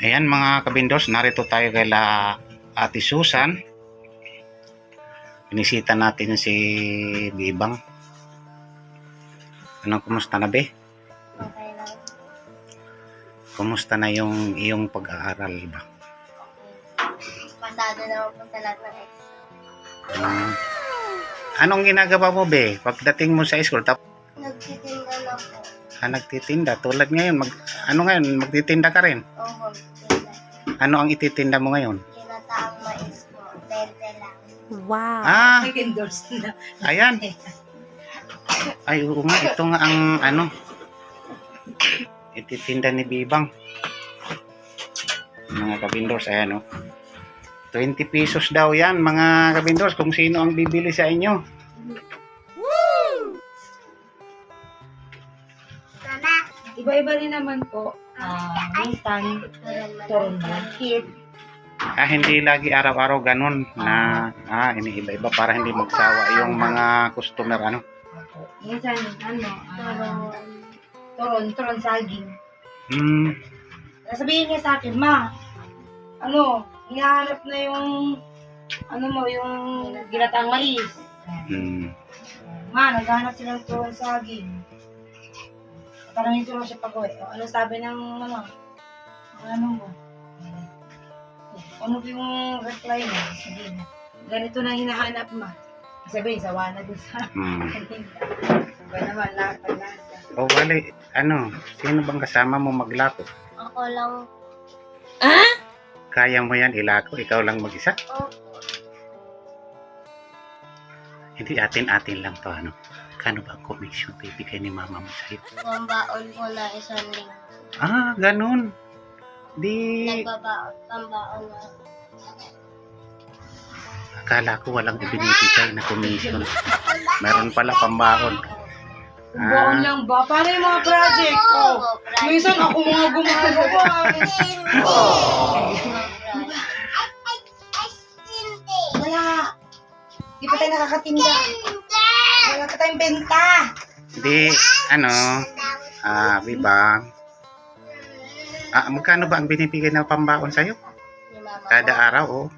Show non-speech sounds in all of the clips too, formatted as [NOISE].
Ayan mga kabindos, narito tayo kay la Ate Susan. Inisita natin si Bibang. Ano, kumusta na be? Okay lang. Kumusta na yung iyong pag-aaral ba? Pasado naman po sa lahat ng ex. Hmm. Anong ginagawa mo be? Pagdating mo sa school, tap Nagtitinda na po. ah, nagtitinda. Tulad ngayon, mag, ano ngayon, magtitinda ka rin. Oo, tinda. Ano ang ititinda mo ngayon? Kinataang mais po. Bente lang. Wow. Ah, endorse na. ayan. Ay, oo nga, ito nga ang ano, ititinda ni Bibang. Mga kabindors, ayan o. 20 pesos daw yan, mga kabindors, kung sino ang bibili sa inyo. Iba-iba rin naman po. Ah, minsan, turon malakit. Ah, hindi lagi araw-araw ganun na ah, iniiba-iba para hindi magsawa yung mga customer ano. Minsan, ano, ah, turon, turon saging. Hmm, Sabihin niya sa akin, ma, ano, hinahanap na yung, ano mo, yung ginataang mais. hmm. Ma, naghahanap sila ng turon saging. Tanongin ko lang siya pag uwi. Ano sabi ng, ano, ano mo? Ano yung reply mo? Sabi niya, ganito na hinahanap ma. Sabihin, sawa na dun sa hmm. kantinda. Ba naman, lahat ng lasa. O wali, ano, sino bang kasama mo maglako? ako lang Kaya mo yan ilako, ikaw lang mag-isa? po. Hindi atin-atin lang to ano. Kano ba ang commission bibigay ni mama mo sa'yo? Pambaon ko na isang linggo. Ah, ganun. Di, Nagbabaon, pambaon na. akala ko walang ibinibigay na commission. Meron pala pambaon. Baon Ah, lang ba? Paano yung mga project? Oh. Minsan ako mga gumagawa. Wala. Di pa tayo nakakatinda. Wala pa tayong benta. di, ano, ah, bibang. Ah, magkano ba ang binibigay na pambaon sa'yo? Kada araw, oh.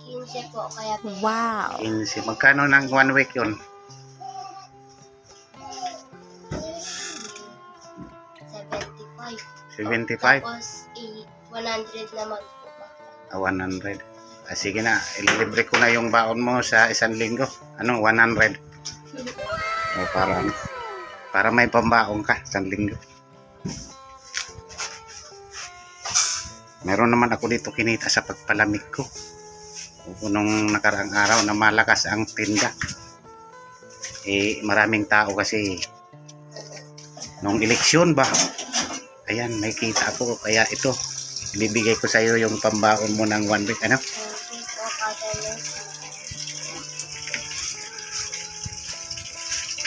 15 po, kaya Wow. 15. Magkano ng one week yun? 75. 75? Tapos, i- 100 naman po? Ah, 100. Ah, sige na, ililibre ko na yung baon mo sa isang linggo. Ano, 100. O para, para may pambaon ka isang linggo. Meron naman ako dito kinita sa pagpalamig ko. O, Nung nakaraang araw na malakas ang tinda. Eh, maraming tao kasi nung eleksyon ba? Ayan, may kita ako. Kaya ito, ibibigay ko sa iyo yung pambaon mo ng one week. Ano?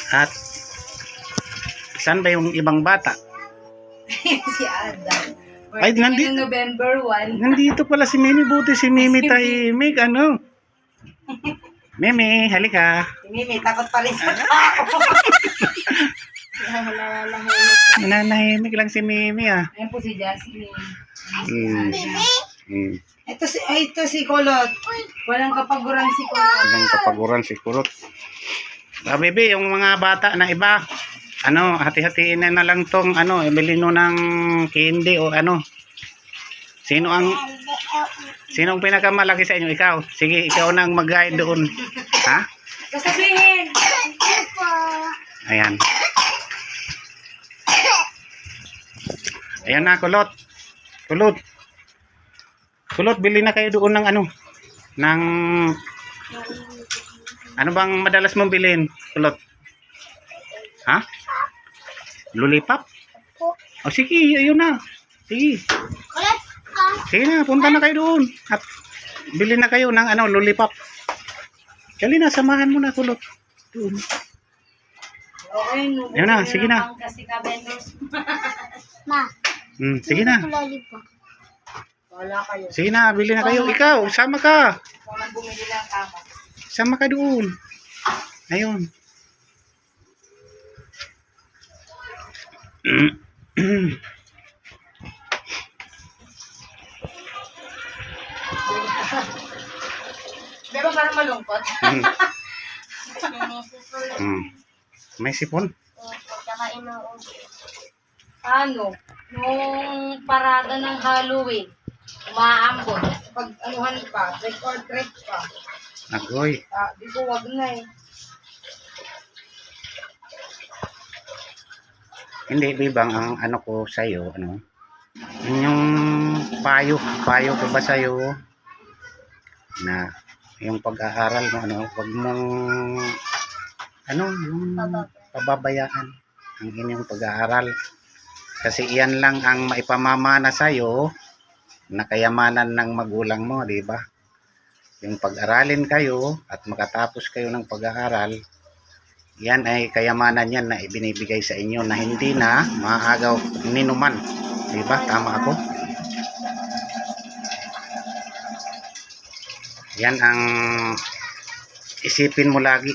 At saan ba yung ibang bata? [LAUGHS] si Adam. Ay, nandi- November 1. Nandito pala si Mimi. Buti si Mimi tahimik. Ano? [LAUGHS] Mimi, halika. Si Mimi, takot pa rin sa tao. [LAUGHS] Nananahimik. Nananahimik lang si Mimi ah. Ayan po si Jasmine. Hmm. Hmm. Ito si, ay, ito si Kolot. Walang kapaguran si Kolot. Walang kapaguran si Kurot. Ah, baby, yung mga bata na iba, ano, hati-hatiin na na lang tong, ano, ibili no ng candy o ano. Sino ang, sino ang pinakamalaki sa inyo? Ikaw. Sige, ikaw na ang mag-guide doon. Ha? Kasabihin! Ayan. Ayan na, kulot. Kulot. Kulot, bili na kayo doon ng ano, ng, ano bang madalas mong bilhin, kulot? Ha? Lollipop? O sige, ayun na. Sige. Ah! Sige na, punta na kayo doon. At bili na kayo ng ano, lollipop. Kali na, samahan mo na, kulot. Doon. Okay, no. Ayun na, sige na. Ma, Hmm, sige na. lollipop. Wala kayo. Sige na, bili na kayo. Ikaw, sama ka. Nang bumili ng kama. Sama ka doon. Ayun. Ba parang malungkot? Lang. [LAUGHS] Hmm. May sipon. Opo, tsaka inuubo. ano, nung parada ng Halloween, umaambon. Pag anuhan pa, trick or treat pa. Agoy. Ah, di ko wag na eh. Hindi, bibang, ang ano ko sa'yo, ano, yun yung payo, payo ko ba sa'yo, na yung pag-aaral mo, ano, wag mong, ano, yung pababayaan ang inyong pag-aaral. Kasi iyan lang ang maipamamana sa'yo na kayamanan ng magulang mo, di ba? Yung pag-aralin kayo at makatapos kayo ng pag-aaral, yan ay kayamanan yan na ibinibigay sa inyo na hindi na maagaw ninuman. Di ba? Tama ako? Yan ang isipin mo lagi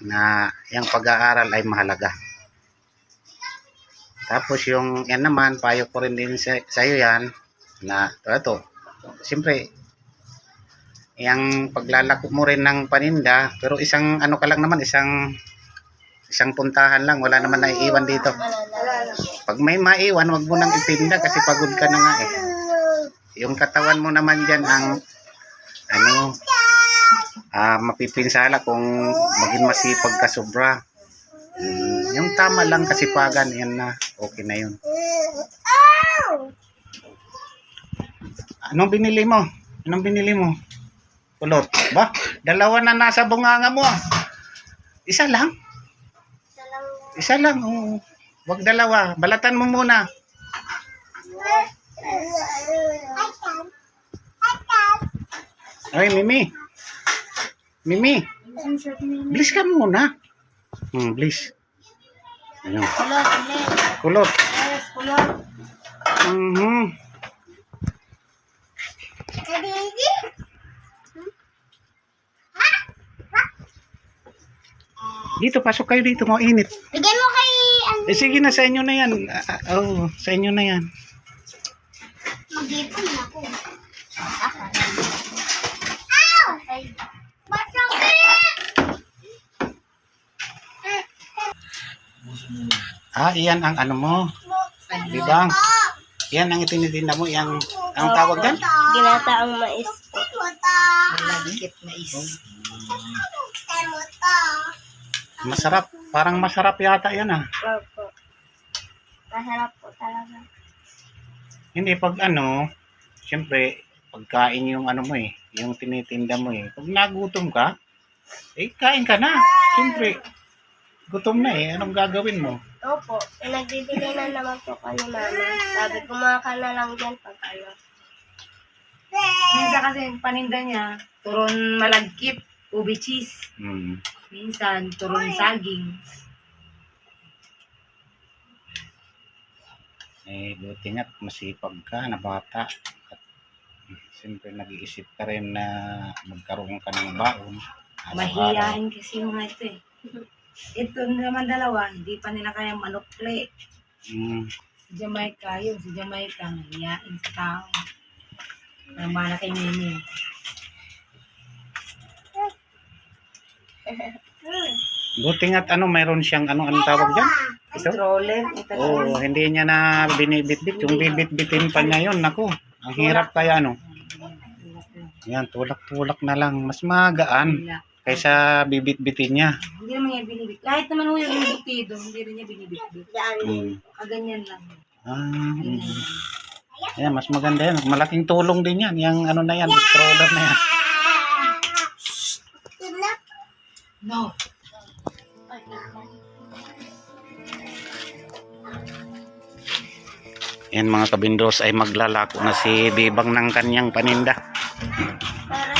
na yung pag-aaral ay mahalaga. Tapos yung yan naman, payo ko rin din sa, sa iyo yan na ito, siyempre yung paglalako mo rin ng paninda pero isang ano ka lang naman isang isang puntahan lang wala naman naiiwan dito. Pag may maiwan wag mo nang itinda kasi pagod ka na nga eh. Yung katawan mo naman dyan ang ano ah mapipinsala kung maging masipag ka sobra. Mm, yung tama lang kasipagan yan na okay na yun anong binili mo anong binili mo kulot ba dalawa na nasa bunganga mo isa lang Isa lang oo. wag dalawa balatan mo muna Ay, Mimi. Mimi, bilis ka muna. Hmm, bilis. Ayun. Kulot ulit. Kulot. Yes, kulot. Mhm. Dito, pasok kayo dito. Mainit. Bigay mo kay... Ano, Eh, sige na, sa inyo na yan. Ah, ah, Oo, sa inyo na yan. mag-ipon ako. Ow! Masakit! Ah, iyan ang ano mo. Bibang. Yan ang itinitinda mo. Yang, ang tawag dyan? Ginataang mais po. Malagkit na is. Masarap. Parang masarap yata yan ah. Opo. Masarap po talaga. Hindi, pag ano, siyempre, pagkain yung ano mo eh, yung tinitinda mo eh. Pag nagutom ka, eh, kain ka na. Siyempre, gutom na eh. Anong gagawin mo? Opo. Nagbibigay na naman po ko ni mama. Sabi, kumain ka na lang dyan pag ano. Minsan kasi paninda niya, turon malagkit, ubi cheese. Hmm. Minsan, turon saging. Eh, buti nga't masipag ka na bata. At hmm, siyempre, nag-iisip ka rin na magkaroon ka ng baon. Araw-araw. Mahiyain kasi yung mga ito eh. Ito naman dalawa, hindi pa nila kaya manukli. Si Jamaica, yun, si Jamaica, mahiyain sa tao. Ang mana kay Mimi. Buti nga't ano, mayroon siyang ano, anong tawag dyan? Ito? Stroller, ito Oo, hindi niya na binibitbit. Yung bibitbitin pa niya yun, naku. Ang hirap kaya, ano. Yan, tulak-tulak na lang. Mas magaan kaysa bibitbitin niya. Hindi naman niya binibit. Kahit naman ho yung binibitido, hindi rin niya binibitbit. Hmm. Kaganyan lang. Ah, mm. Yan, mas maganda yan. Malaking tulong din yan. Yung ano na yan, stroller na yan. No. Yan mga kabindos ay maglalako na si Bibang ng kanyang paninda. Para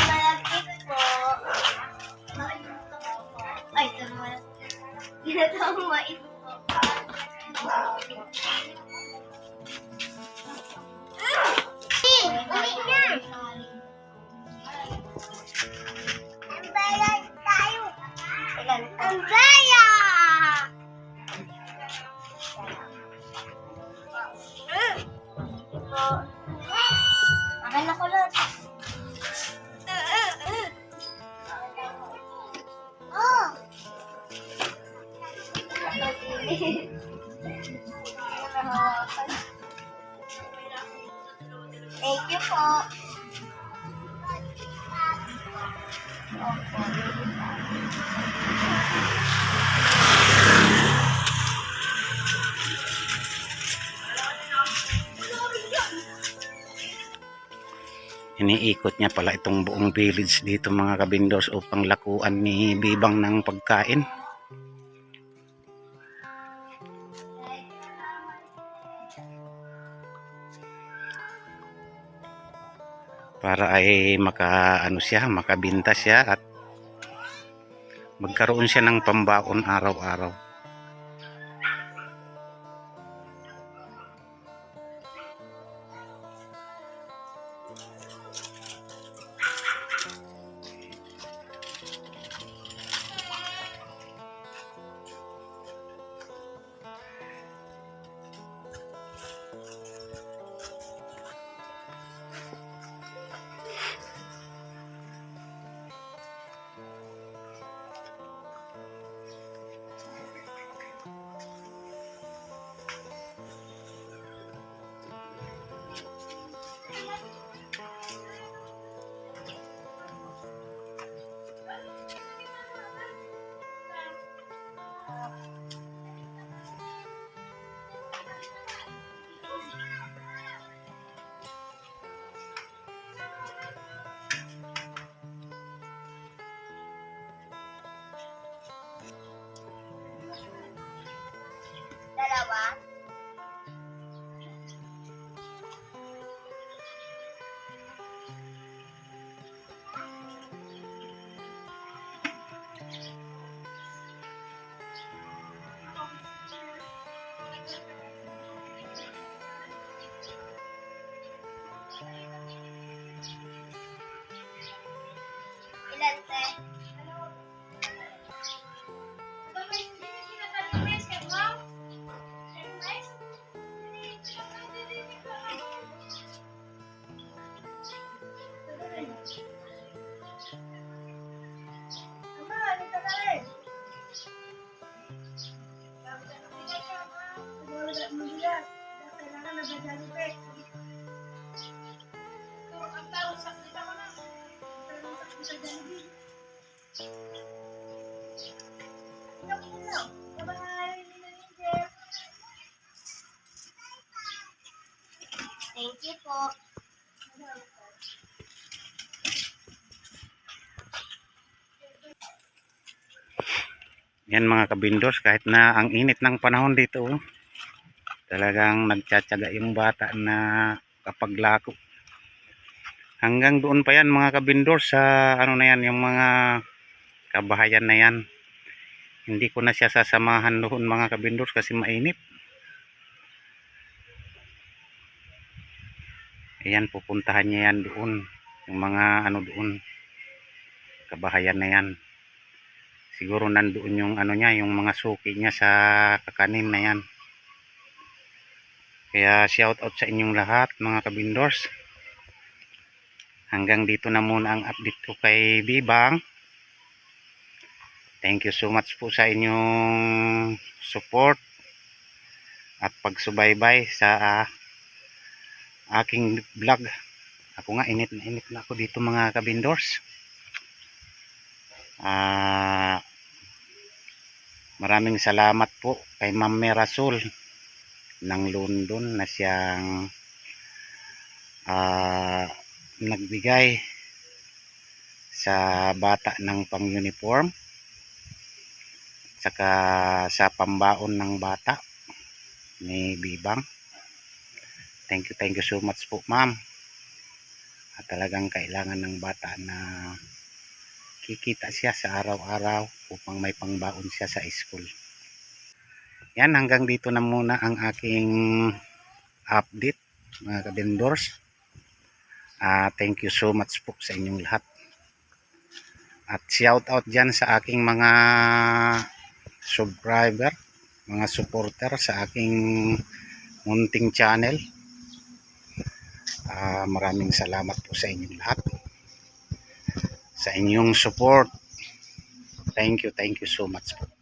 Akin na kulot. Iniikot niya pala itong buong village dito mga kabindos upang lakuan ni Bibang ng pagkain. Para ay maka ano siya, makabinta siya at magkaroon siya ng pambaon araw-araw. Dalawa. Thank you po. Yan mga kabindos, kahit na ang init ng panahon dito, oh, talagang nagtsatsaga yung bata na kapag lako. Hanggang doon pa yan mga kabindos sa ano na yan, yung mga kabahayan na yan. Hindi ko na siya sasamahan doon mga kabindos kasi mainit. Ayan, pupuntahan niya yan doon. Yung mga ano doon, kabahayan na yan siguro nandoon yung ano niya yung mga suki niya sa kakanin na yan kaya shout out sa inyong lahat mga kabindors hanggang dito na muna ang update ko kay Bibang. Thank you so much po sa inyong support at pagsubaybay sa ah, aking vlog. Ako nga init na init na ako dito mga kabindors. Ah Maraming salamat po kay Ma'am Merasol ng London na siyang ah, nagbigay sa bata ng pang-uniform saka sa pambaon ng bata ni Bibang. Thank you, thank you so much po ma'am. At talagang kailangan ng bata na kikita siya sa araw-araw upang may pangbaon siya sa school. Yan, hanggang dito na muna ang aking update mga kabindors. Ah, thank you so much po sa inyong lahat. At shout out dyan sa aking mga subscriber, mga supporter sa aking munting channel. Ah, maraming salamat po sa inyong lahat sa inyong support. Thank you, thank you so much po.